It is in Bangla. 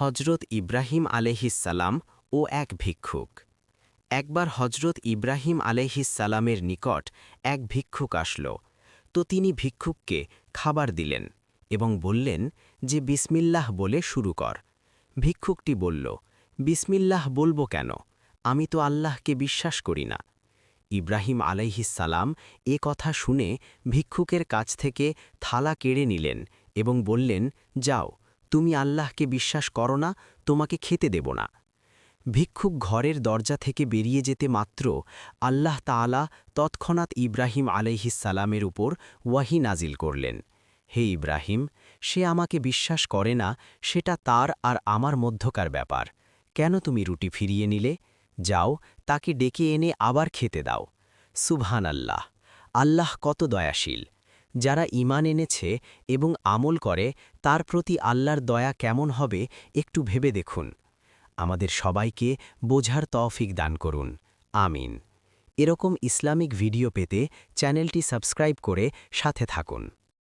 হজরত ইব্রাহিম আলহিসাল্লাম ও এক ভিক্ষুক। একবার হজরত ইব্রাহিম আলহিসাল্লামের নিকট এক ভিক্ষুক আসল। তো তিনি ভিক্ষুককে খাবার দিলেন এবং বললেন যে, বিসমিল্লাহ বলে শুরু কর। ভিক্ষুকটি বলল, বিসমিল্লাহ বলব কেন? আমি তো আল্লাহকে বিশ্বাস করি না। ইব্রাহিম আলাইহিসালাম এ কথা শুনে ভিক্ষুকের কাছ থেকে থালা কেড়ে নিলেন এবং বললেন, যাও। তুমি আল্লাহকে বিশ্বাস করো না, তোমাকে খেতে দেব না। ভিক্ষুক ঘরের দরজা থেকে বেরিয়ে যেতে মাত্র আল্লাহ তাআলা তৎক্ষণাৎ ইব্রাহিম আলাইহিসালামের উপর ওয়াহি নাজিল করলেন। হে ইব্রাহিম, সে আমাকে বিশ্বাস করে না, সেটা তার আর আমার মধ্যকার ব্যাপার। কেন তুমি রুটি ফিরিয়ে নিলে? যাও, তাকে ডেকে এনে আবার খেতে দাও। সুবহান আল্লাহ আল্লাহ কত দয়াশীল। যারা ইমান এনেছে এবং আমল করে, তার প্রতি আল্লাহর দয়া কেমন হবে একটু ভেবে দেখুন। আমাদের সবাইকে বোঝার তৌফিক দান করুন। আমিন। এরকম ইসলামিক ভিডিও পেতে চ্যানেলটি সাবস্ক্রাইব করে সাথে থাকুন।